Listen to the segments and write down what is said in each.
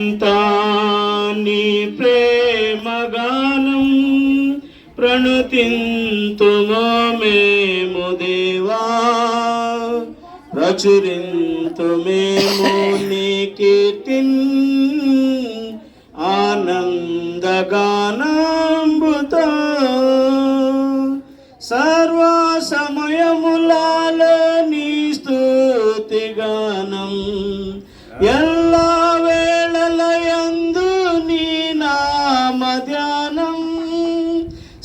తాని ప్రేమగానం ప్రణుతింతుమో మేము దేవా. ప్రచురింతు మేము నీ కీర్తిన్ ఆనందగానం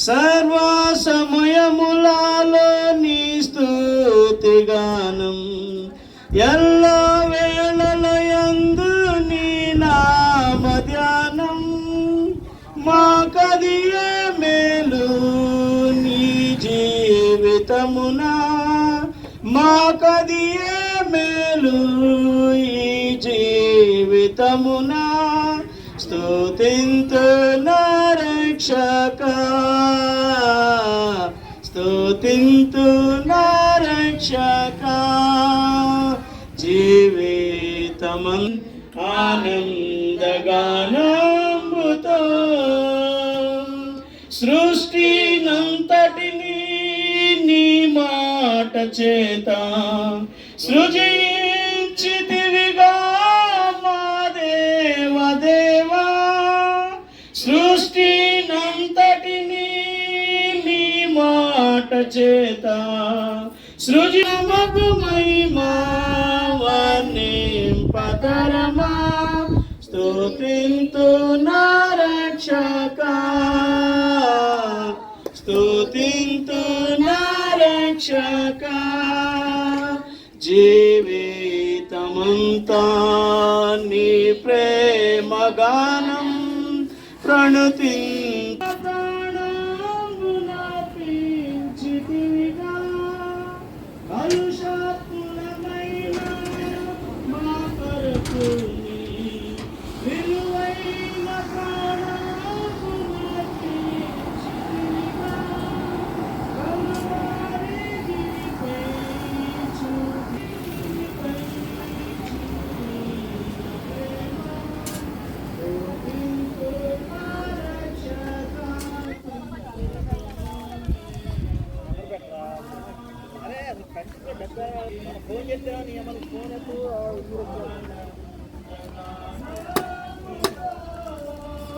సర్వ సమయములలో నీ స్తుతి గానం ఎల్లా వేళలయందు నీ నామ ధ్యానం మాకదియే మేలు నీ జీవితమునా? మాకదియే మేలు ఈ జీవితమున? స్తుతింతు నరక్షకా స్తుతింతు నరక్షక జీవితమం ఆనందగానంబుతో సృష్టినంతటిని నీ మాట చేత సృజీ మాట చేత. సృజనమగు మహిమా పతరమా స్తుతింతు నరక్షక స్తుతింతు నరక్షక జీవితమంతా నీ ప్రేమగానం గానం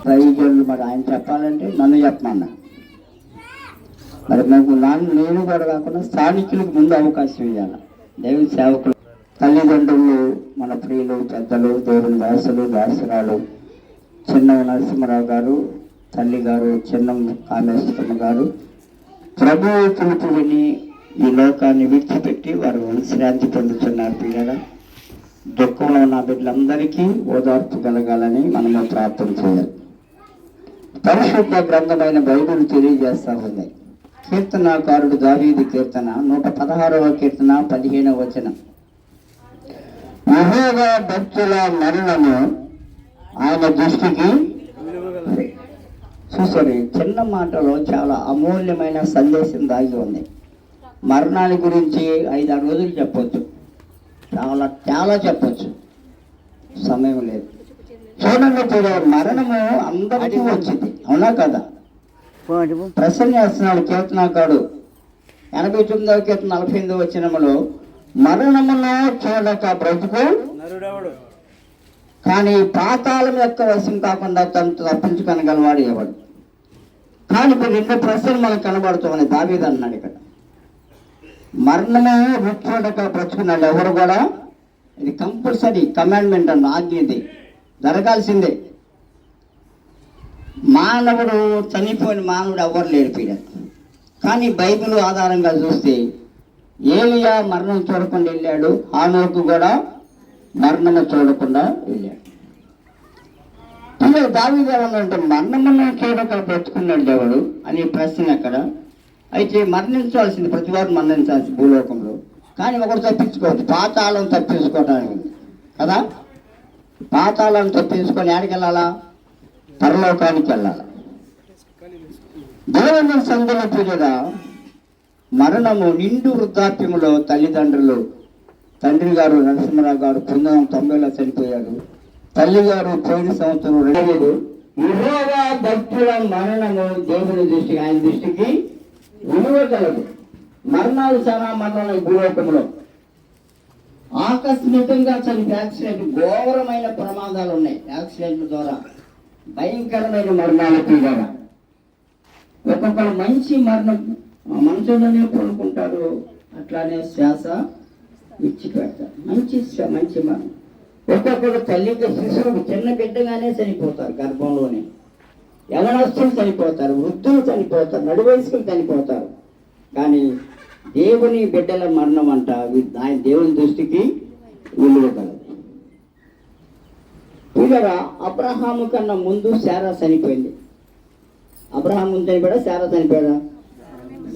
ప్రయోజనాలు మరి ఆయన చెప్పాలంటే నన్ను చెప్పమన్నా. మరి మాకు నాన్న నేను కూడా కాకుండా స్థానికులకు ముందు అవకాశం ఇవ్వాలి దేవుని సేవకులు. తల్లిదండ్రులు మన ప్రియులు పెద్దలు దేవుని దాసులు దాసరాలు చిన్న నరసింహరావు గారు తల్లి గారు చిన్న కామేశ్వరమ్మ గారు ప్రభు పిలుపు విని ఈ లోకాన్ని విడిచిపెట్టి వారు విశ్రాంతి పొందుతున్నారు పిల్లల దుఃఖంలో ఉన్న బిడ్డలందరికీ ఓదార్పు కలగాలని మనము ప్రార్థన చేయాలి. పరిశుద్ధ గ్రంథమైన బైబిల్ తెలియజేస్తా ఉంది. కీర్తనాకారుడు దావీది కీర్తన నూట పదహారవ కీర్తన పదిహేనవ వచనం. యెహోవా భక్తుల మరణము ఆయన దృష్టికి చూసారు చిన్న మాటలో చాలా అమూల్యమైన సందేశం దాగి ఉంది. మరణాన్ని గురించి ఐదారు రోజులు చెప్పొచ్చు. చాలా చాలా చెప్పొచ్చు. సమయం లేదు. చూడండి ఇప్పుడు మరణము అందరికీ వచ్చింది. అవునా కదా? ప్రసన్న చేస్తున్నాడు కీర్తనాకాడు ఎనభై తొమ్మిదవ కీర్తన నలభై ఎనిమిదవ వచ్చినములో మరణమును చూడక బ్రతుకు. కానీ పాతాళం యొక్క వశం కాకుండా తను తప్పించుకొనగలవాడు ఎవడు? కానీ ఇప్పుడు రెండు ప్రశ్నలు మనకు కనబడుతున్నాయి దావీదు అన్నాడు ఇక్కడ. మరణమే రుచి బ్రతుకున్నాడు ఎవరు కూడా? ఇది కంపల్సరీ కమాండ్మెంట్ అన్న ఆజ్ఞ ఇది. జరగాల్సిందే. మానవుడు చనిపోయిన మానవుడు ఎవరు లేడు పీడ. కానీ బైబిల్ ఆధారంగా చూస్తే ఏలియా మరణం చూడకుండా వెళ్ళాడు. ఆనోకు కూడా మరణము చూడకుండా వెళ్ళాడు. పిల్లలు దావీదు మరణమును చూడక బ్రతుకున్నాడు దేవుడు అనే ప్రశ్న అక్కడ. అయితే మరణించాల్సింది ప్రతివారు మరణించాల్సింది భూలోకంలో. కానీ ఒకరు తప్పించుకోవచ్చు పాతాళం తప్పించుకోవడానికి ఉంది కదా? పాతాళం తప్పించుకొని ఎక్కడికి వెళ్ళాలా? పరలోకానికి వెళ్ళాలి? దేవుని సందుల పూజగా మరణము నిండు వృద్ధాప్యములో తల్లిదండ్రులు తండ్రి గారు నరసింహరావు గారు పొందడం తొంభైలో చనిపోయారు. తల్లి గారు పోయిన సంవత్సరం రెండు ఇరవై భక్తుల మరణము దేవుని దృష్టికి ఆయన దృష్టికి విలువ కలదు మరణాలు చాలా మరణాలు భూలోకంలో. ఆకస్మికంగా చదివి యాక్సిడెంట్ ఘోరమైన ప్రమాదాలు ఉన్నాయి యాక్సిడెంట్ల ద్వారా. భయంకరమైన మరణాలకు ద్వారా ఒక్కొక్కరు మంచి మరణం మనుషులనే కొనుక్కుంటారు అట్లానే శ్వాస ఇచ్చి పెడతారు. మంచి మంచి మరణం. ఒక్కొక్కరు తల్లికి శిశువు చిన్న బిడ్డగానే చనిపోతారు గర్భంలోనే. యవనస్తులు చనిపోతారు వృద్ధులు చనిపోతారు నడు వయసుకులు చనిపోతారు. కానీ దేవుని బిడ్డల మరణం అంట ఆయన దేవుని దృష్టికి విలువ కలదు పిల్లరా అబ్రహాము కన్నా ముందు శారా చనిపోయింది. అబ్రహాం ముందు చనిపోయాడా శారా చనిపోయాడా?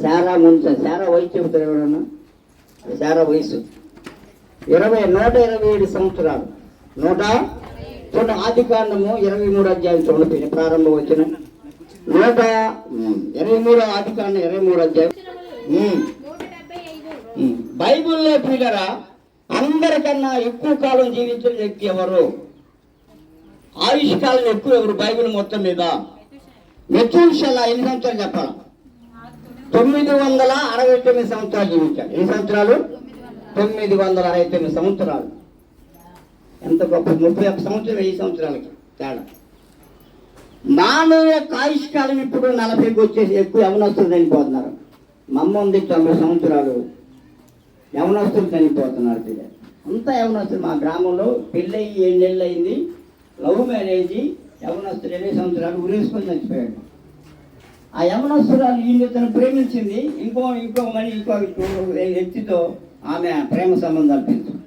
శారా ముందు శారా వయసు చెబుతారు ఎవరన్నా? శారా వయసు. ఇరవై నూట ఇరవై ఏడు సంవత్సరాలు. నూట చూడండి ఆది కాండము ఇరవై మూడు అధ్యాయం చూడండి ప్రారంభం వచ్చిన. నూట ఇరవై మూడు ఆది కాండం ఇరవై మూడు అధ్యాయం. బైబిల్లో పిల్లరా అందరికన్నా ఎక్కువ కాలం జీవించిన వ్యక్తి ఎవరు? ఆయుష్ కాలం ఎక్కువ ఎవరు? బైబిల్ మొత్తం మీద. మెచ్యూషల ఎన్ని సంవత్సరాలు చెప్పాలి? తొమ్మిది వందల అరవై తొమ్మిది సంవత్సరాలు జీవించాడు. ఎన్ని సంవత్సరాలు? తొమ్మిది వందల అరవై తొమ్మిది సంవత్సరాలు. ఎంత గొప్ప ముప్పై ఒక్క సంవత్సరం వెయ్యి సంవత్సరాలకి తేడా. మానవ యొక్క ఆయుష్కాలం ఇప్పుడు నలభైకి వచ్చేసి ఎక్కువ యవనస్తులు చనిపోతున్నారు. మమ్మ ఉంది తొంభై సంవత్సరాలు. యవనస్తులు చనిపోతున్నారు పిల్లలు. అంతా యవనస్తులు మా గ్రామంలో పెళ్ళయి ఏడు నెలలు అయింది. లవ్ మ్యారేజ్ యవనస్తులు ఇరవై సంవత్సరాలు ఉరేసుకొని చచ్చిపోయాడు ఆ యవనస్తురాలు ఈయన తను ప్రేమించింది. ఇంకో ఇంకో మని ఇంకో వ్యక్తితో ఆమె ప్రేమ సంబంధాలు పెంచు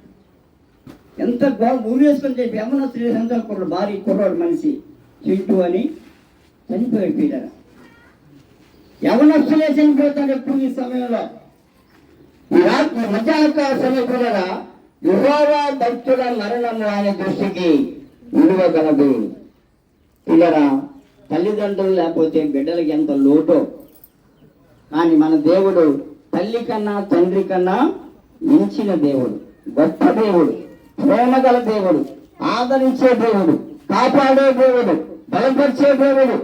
ఎంత బాగా ఊరేసుకొని చెప్పి ఏమన్నా ఇరవై సంవత్సరాలు కుర్రాడు భారీ కుర్రాడు మనిషి. చింటూ అని చనిపోయి పీటర్. యవనస్తులే చనిపోతాడు ఎప్పుడు ఈ సమయంలో? ఈ రాత్రి మధ్యాహ్న సమయంలో యువరా భక్తుల మరణము ఆయన దృష్టికి విలువ కలదు పిల్లరా తల్లిదండ్రులు లేకపోతే బిడ్డలకి ఎంత లోటో? కానీ మన దేవుడు తల్లి కన్నా తండ్రి కన్నా మించిన దేవుడు గొప్ప దేవుడు. ప్రేమ గల దేవుడు ఆదరించే దేవుడు కాపాడే దేవుడు బలపరిచే దేవుడు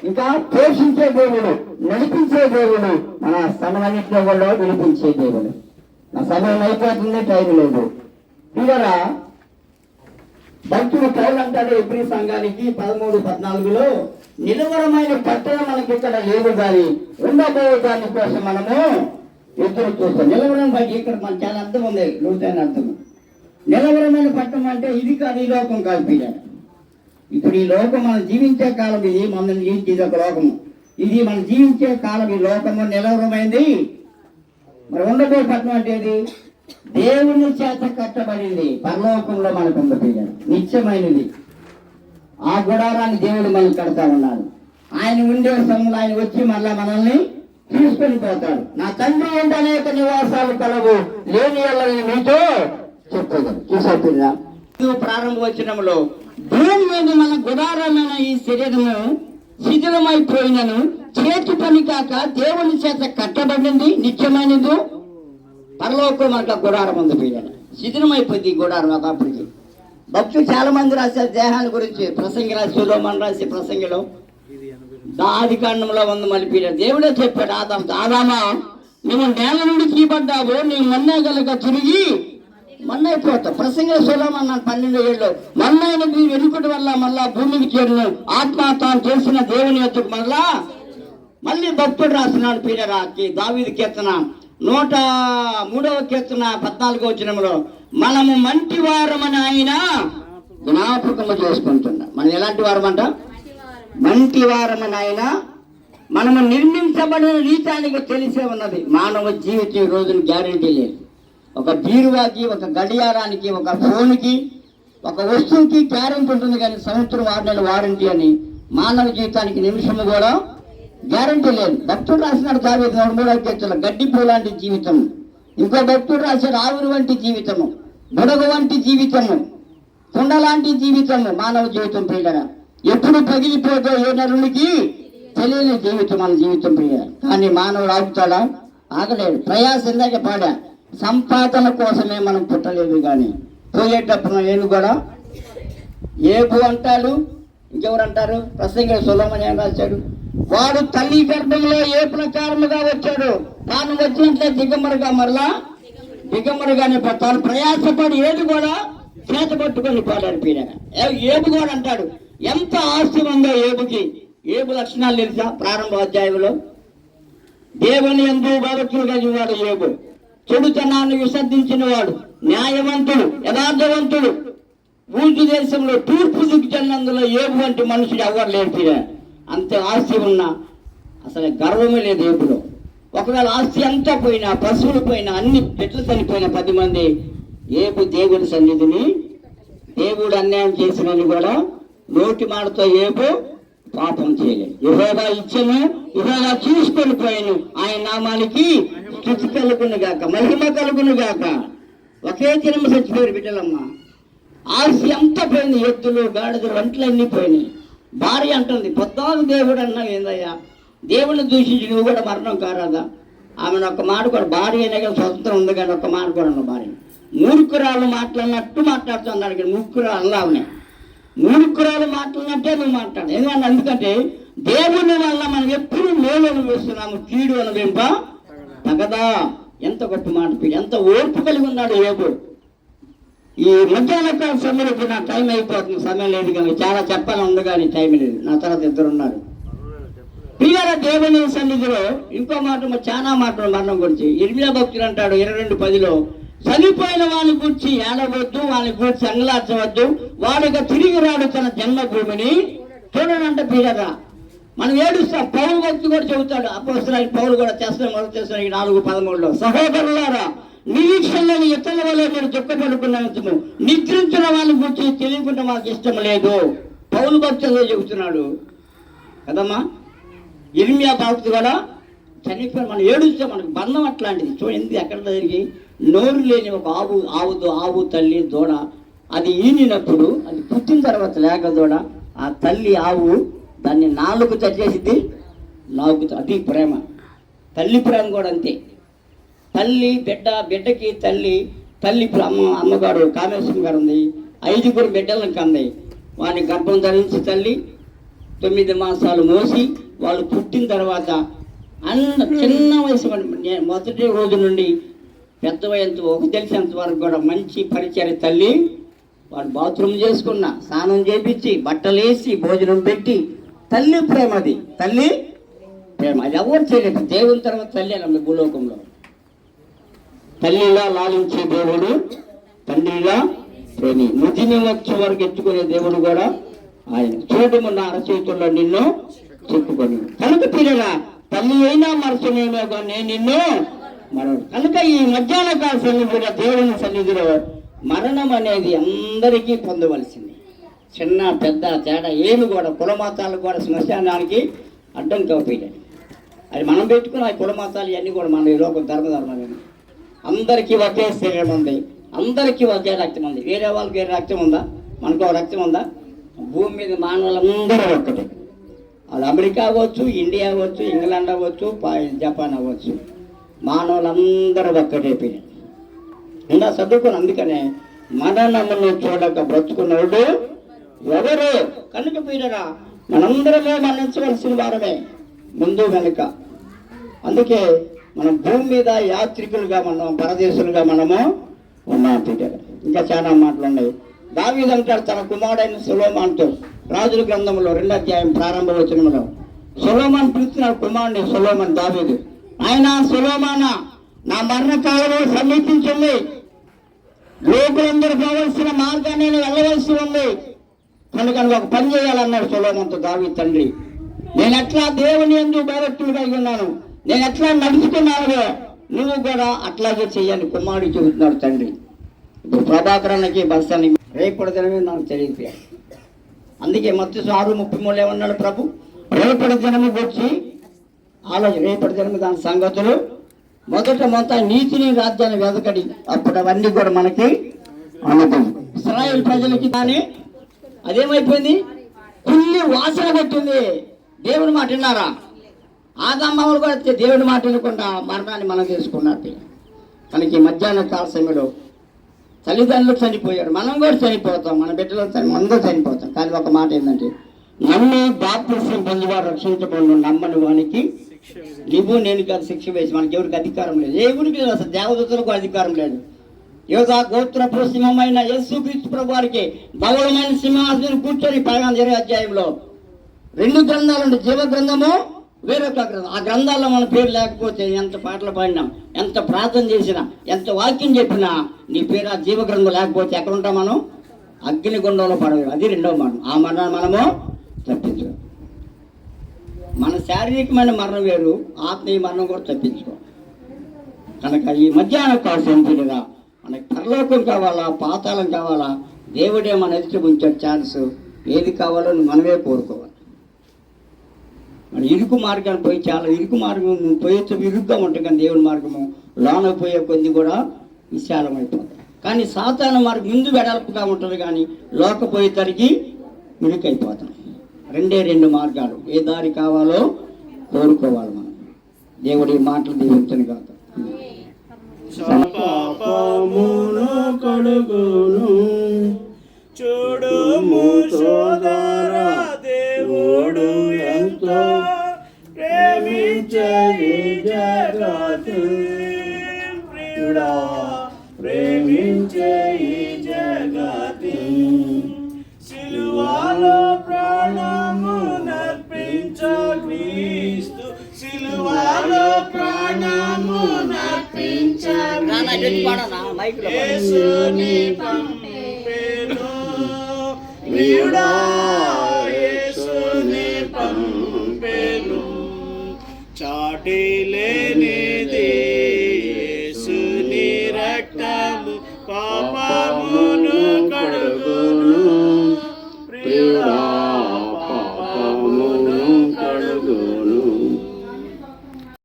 ఇంకా పోషించే దేవుడు నడిపించే దేవుడు మన సమయాన్నింటిలో కూడా వినిపించే దేవుడు. నా సమయం అయిపోతుంది టైం లేదు. పిల్లరా భక్తుడు పౌలు అంటాడు సంఘానికి పదమూడు పద్నాలుగులో నిలవరమైన పట్టణం మనకి ఇక్కడ లేదు కానీ ఉండబోయే దాని కోసం మనము ఎదురు చూస్తాం. నిలవరం బట్టి ఇక్కడ మన చాలా అర్థం ఉంది లోతైన అర్థం. నిలవరమైన పట్టణం అంటే ఇది కాదు ఈ లోకం కాదు పిల్లలు. ఇప్పుడు ఈ లోకం మనం జీవించే కాలం ఇది మనం జీవించేది ఒక లోకము. ఇది మనం జీవించే కాలం ఈ లోకము నిలవరమైంది. మరి ఉండబోయే పట్టణం అంటే ఏది? దేవుని చేత కట్టబడింది. పరలోకంలో మనకు ఉంది పిల్లలు. నిత్యమైనది. ఆ గుడారాన్ని దేవుడు మనం కడతా ఉన్నాడు. ఆయన ఉండే సమయంలో ఆయన వచ్చి మళ్ళా మనల్ని తీసుకొని పోతాడు నా తండ్రి ఉంటే అనేక నివాసాలు కలవు. లేని వాళ్ళని మీతో చెప్పేదాం చూసా ప్రారంభ భూమి మీద మన గుడారమైన ఈ శరీరము శిథిలమైపోయినను చేతి పని కాక దేవుని చేత కట్టబడింది నిత్యమైనది. పరలోకం మనకు గుడారం ఉంది పిల్లలు శిథిలమైపోయింది ఈ గుడారం ఒకప్పటికి భక్తులు చాలా మంది రాశారు దేహాన్ని గురించి ప్రసంగి రాసి సులోమన్ రాసి ప్రసంగిలో. ఆది కాండంలో ఉంది మళ్ళీ పిల్లలు దేవుడే చెప్పాడు ఆదాం ఆదామా నువ్వు నేల నుండి తీయబడ్డావు నీ మన్నే గలక తిరిగి మన్నైపోతావు ప్రసంగ సులం పన్నెండు ఏళ్ళు. మన్నైనది వెనుకటి వల్ల మళ్ళా భూమికి చేరిన ఆత్మ తాను చేసిన దేవుని యొక్క మళ్ళా మళ్ళీ భక్తుడు రాస్తున్నాడు పీడరాకి దావీది కీర్తన. నూట మూడవ కీర్తన పద్నాలుగో వచనంలో మనము మంటి వారమని ఆయన జ్ఞాపకము చేసుకుంటున్నాం. మనం ఎలాంటి వారమంట? మంటి వారమని ఆయన మనము నిర్మించబడిన రీతానికి తెలిసే ఉన్నది. మానవ జీవితం రోజున గ్యారంటీ లేదు. ఒక బీరువాకి ఒక గడియారానికి ఒక ఫోన్కి ఒక వస్తువుకి గ్యారెంటీ ఉంటుంది కానీ సంవత్సరం ఆరు నెలల వారంటీ అని మానవ జీవితానికి నిమిషము కూడా గ్యారంటీ లేదు. భక్తుడు రాసినాడు దావేది మూడో మూడవ గడ్డిపో లాంటి జీవితం. ఇంకో భక్తుడు రాశాడు ఆవురు వంటి జీవితము బుడగ వంటి జీవితము కుండ లాంటి జీవితము మానవ జీవితం ప్రియుల ఎప్పుడు పగిలిపోతే ఏ నరునికి తెలియని జీవితం మన జీవితం ప్రియడ కానీ మానవుడు ఆగుతాడా ఆగలేడు. ప్రయాస ఇందాక పాడా. సంపాదన కోసమే మనం పుట్టలేదు కానీ పోయేటప్పుడు నేను కూడా ఏబు అంటారు ఇంకెవరు అంటారు? ప్రసంగి సులమని ఏం రాశాడు వాడు తల్లి గర్భంలో ఏ ప్రకారముగా వచ్చాడు. తాను వచ్చినట్లే దిగమరుగా మరలా దిగమరుగానే తాను ప్రయాసపడి ఏది కూడా చేత పట్టుకొని పాడాడు పీడన. ఏబు కూడా అంటాడు. ఎంత ఆస్తి ఉందో ఏబుకి. ఏబు లక్షణాలు తెలుసా ప్రారంభ అధ్యాయంలో? దేవుని ఎందు భక్తులు కలిగిన వాడు ఏబు. చెడుతనాన్ని విసర్జించిన వాడు న్యాయవంతుడు యథార్థవంతుడు. ఊజు దేశంలో తూర్పు దిగ్జన్నందులో ఏబు వంటి మనుషుడు ఎవరు లేరు అంత ఆస్తి ఉన్నా అసలు గర్వమే లేదు ఏబులో ఒకవేళ ఆస్తి అంతా పోయినా పశువులు పోయినా అన్ని పెట్లు చనిపోయిన పది మంది ఏబు దేవుడి సన్నిధిని దేవుడు అన్యాయం చేసినని కూడా నోటి మాటతో ఏబు పాపం చేయలేదు. యహోగా ఇచ్చను యహోగా చూసుకొని పోయాను. ఆయన నామానికి స్థుతి కలుగును గాక మహిమ కలుగును గాక. ఒకే జన్మ చచ్చిపోయారు బిడ్డలమ్మ. ఆశ ఎంత పోయింది? ఎద్దులు గాడిదలు వంటలన్నీ పోయినాయి. భార్య అంటుంది పొద్దాకు దేవుడు అన్నావు ఏందయ్యా? దేవుడిని దూషించి నువ్వు కూడా మరణం కారాదా? ఆమెను ఒక్క మాట కూడా భార్య అయినా కానీ స్వతంత్రం ఉంది కానీ ఒక్క మాట కూడా ఉన్న భార్య. మూర్ఖురాలు మాట్లాడినట్టు మాట్లాడుతున్నాడు కానీ మూర్ఖురాలు అల్లావునే మూర్ఖురాలు మాట్లాడినట్టే నువ్వు మాట్లాడు ఎందుకంటే అందుకంటే దేవుని వల్ల మనం ఎప్పుడు మేలు అనుభవిస్తున్నాము కీడు అనుభవింప తగదా ఎంత గొప్ప మాట. ఎంత ఓర్పు కలిగి ఉన్నాడు ఏబు ఈ మధ్యాహ్న కాల సమయంలో నా టైం అయిపోతుంది. సమయం లేదు కానీ చాలా చెప్పాలని ఉంది కానీ టైం లేదు. నా తర్వాత ఇద్దరు ఉన్నారు. ప్రియాల దేవుని సన్నిధిలో ఇంకో మాట చాలా మాటలు మరణం గురించి. ఇర్మియా భక్తులు అంటాడు ఇరవై రెండు పదిలో చనిపోయిన వాళ్ళని గురించి ఏడవద్దు వాళ్ళని గురించి అంగలార్చవద్దు. వాడిగా తిరిగి రాడు తన జన్మభూమిని. చూడనంటే ప్రియారా మనం ఏడుస్తాం పౌరు భక్తి కూడా చెబుతాడు. అపోసరాయి పౌరు కూడా చేస్తాం మొదలు చేస్తాం ఈ నాలుగు పదమూడులో. సహోదరులారా నిరీక్షణని ఇతరుల వల్ల మీరు దుఃఖపడుకున్నందుకు నిద్రించిన వాళ్ళని గురించి తెలియకుండా మాకు ఇష్టం లేదు. పౌరు భక్తులు చెబుతున్నాడు. కదమ్మా? ఇర్మియా భక్తి కూడా చనిపోయిన మనం ఏడుస్తే మనకు బంధం అట్లాంటిది. చూడండి ఎక్కడ జరిగి? నోరు లేని ఒక ఆవు ఆవుతో ఆవు తల్లి దూడ అది ఈనినప్పుడు అది పుట్టిన తర్వాత లేక దూడ ఆ తల్లి ఆవు దాన్ని నాలుగు చచ్చేసింది నాకు అది ప్రేమ. తల్లి ప్రేమ కూడా అంతే. తల్లి బిడ్డ బిడ్డకి తల్లి తల్లి ఇప్పుడు అమ్మ అమ్మగారు కామేశ్వరం గారు ఉంది. ఐదుగురు బిడ్డలకు అంది వాడిని గర్భం ధరించి తల్లి తొమ్మిది మాసాలు మోసి వాళ్ళు పుట్టిన తర్వాత అన్న చిన్న వయసు నేను మొదటి రోజు నుండి పెద్ద వయసు ఒక తెలిసినంత వరకు కూడా మంచి పరిచయ తల్లి. వాడు బాత్రూమ్ చేసుకున్న స్నానం చేపించి బట్టలు వేసి భోజనం పెట్టి తల్లి ప్రేమ అది. తల్లి ప్రేమ. అది ఎవరు చేయలేదు? దేవుని తర్వాత తల్లి అలా భూలోకంలో. తల్లిలా లాలించే దేవుడు తండ్రిలా ప్రేమి. ముదిని వచ్చే వరకు ఎత్తుకునే దేవుడు కూడా ఆయన. చూడము నా అరచేతుల్లో నిన్ను చెప్పుకొని. కనుక పిల్లల తల్లి అయినా మరచనేమో కానీ నిన్ను మరణ కనుక ఈ మధ్యాహ్న కాల సన్నిధిలో దేవుని సన్నిధిలో మరణం అనేది అందరికీ పొందవలసింది. చిన్న పెద్ద తేడా ఏమి కూడా. కులమతాలు కూడా శ్మశానానికి అడ్డం కాకపోయాయి అది మనం పెట్టుకున్న ఆ కులమతాలు ఇవన్నీ కూడా మన ఈ లోకం ధర్మ అందరికీ ఒకే శరీరం ఉంది. అందరికీ ఒకే రక్తం ఉంది. వేరే వాళ్ళకి వేరే రక్తం ఉందా? మనకు రక్తం ఉందా? భూమి మీద మానవులందరూ ఒక్కటే. అది అమెరికా అవ్వచ్చు ఇండియా అవ్వచ్చు ఇంగ్లాండ్ అవ్వచ్చు జపాన్ అవ్వచ్చు. మానవులందరూ ఒక్కటే పేరు. ఇందా చదువుకుని అందుకనే మరణమును చూడక బ్రతుకున్నాడు ఎవరు కనుక పీడరా? మనందరమే మరణించవలసిన వారమే. ముందు వెనుక. అందుకే మనం భూమి మీద యాత్రికులుగా మనం పరదేశులుగా మనము ఉన్నాం పీటర్. ఇంకా చాలా మాటలు ఉన్నాయి. దావీదు అంటాడు తన కుమారుడైన సులోమాన్తో రాజుల గ్రంథంలో రెండో అధ్యాయం ప్రారంభ వచనంలో సులోమాన్ పిలుస్తున్నాడు కుమారుడిని సులోమాన్ దావీదు. ఆయన సులోమాన? నా మరణ కాలం సమీపించింది. లోకులందరూ పోవలసిన మార్గాన్ని నేను వెళ్ళవలసి ఉంది. అందుకని ఒక పని చేయాలన్నాడు సులోమంతో దావి తండ్రి. నేను ఎట్లా దేవుని ఎందు భయభక్తులు కలిగి ఉన్నాను? నేను ఎట్లా నడుచుకున్నానో నువ్వు కూడా అట్లాగే చెయ్యాలి కుమారుడు చెబుతున్నాడు తండ్రి. ఇప్పుడు ప్రభాకరానికి బస్సాన్ని రేపటి దినమే నాకు తెలియదు అందుకే మత్స్య ఆరు ముప్పై మూడు ఏమన్నాడు ప్రభు? రేపటి దినము వచ్చి ఆలోచన రేపటి దినము దాని సంగతులు. మొదట మొత్తం నీతిని రాజ్యాన్ని వెదకడి. అప్పుడు అవన్నీ కూడా మనకి అనుభవం. ఇస్రాయల్ ప్రజలకి కానీ అదేమైపోయింది? కుల్లి వాసన కొట్టింది. దేవుని మాట విన్నారా? ఆదమ్మలు కూడా వచ్చి దేవుని మాట వినకుండా మరణాన్ని మనం తెలుసుకున్నట్టు కనుక ఈ మధ్యాహ్న కాల సమయంలో తల్లిదండ్రులు చనిపోయారు. మనం కూడా చనిపోతాం. మన బిడ్డలు చని అందరూ చనిపోతాం. కానీ ఒక మాట ఏంటంటే నన్ను బాప్తిసం పొందువాడు రక్షించబడి నమ్మని వానికి నువ్వు నేను కాదు శిక్ష వేసి మనకి ఎవరికి అధికారం లేదు. ఏ గురికి లేదు అసలు దేవదూతలకు అధికారం లేదు. యోధా గోత్రపు సింహమైన యేసుక్రీస్తు ప్రభు వారికి బలమైన సింహాసనం కూర్చొని పదహారు ఇరవై అధ్యాయంలో రెండు గ్రంథాలు ఉంటాయి జీవ గ్రంథము వేరొక గ్రంథం. ఆ గ్రంథాల్లో మన పేరు లేకపోతే ఎంత పాటలు పాడినాం ఎంత ప్రార్థన చేసినా ఎంత వాక్యం చెప్పినా నీ పేరు ఆ జీవ గ్రంథం లేకపోతే ఎక్కడ ఉంటాం మనం? అగ్ని గుండంలో పడవు అది రెండో మరణం. ఆ మరణాన్ని మనము తప్పించుకో మన శారీరకమైన మరణం వేరు ఆత్మీయ మరణం కూడా తప్పించుకో. కనుక ఈ మధ్యాహ్నం కాల సంతులుగా మనకి పరలోకం కావాలా పాతాళం కావాలా దేవుడే మన ఎదుట ఉంచే ఛాన్స్ ఏది కావాలో మనమే కోరుకోవాలి. మన ఇరుకు మార్గాన్ని పోయి చాలా ఇరుకు మార్గం పోయే పోయొచ్చు ఇరుగ్గా ఉంటుంది కానీ దేవుని మార్గము లోన పోయే కొద్ది కూడా విశాలమైపోతుంది కానీ సాతాన మార్గం ముందు వెడల్పుగా ఉంటుంది కానీ లోకపోయేసరికి ఇరుకైపోతాం. రెండే రెండు మార్గాలు. ఏ దారి కావాలో కోరుకోవాలి మనం. దేవుడి మాటలు దీవించను కాదు పాపమును కడుగును చూడుము సోదర దేవుడు ఎంతో ప్రేమించే ఈ యేసుని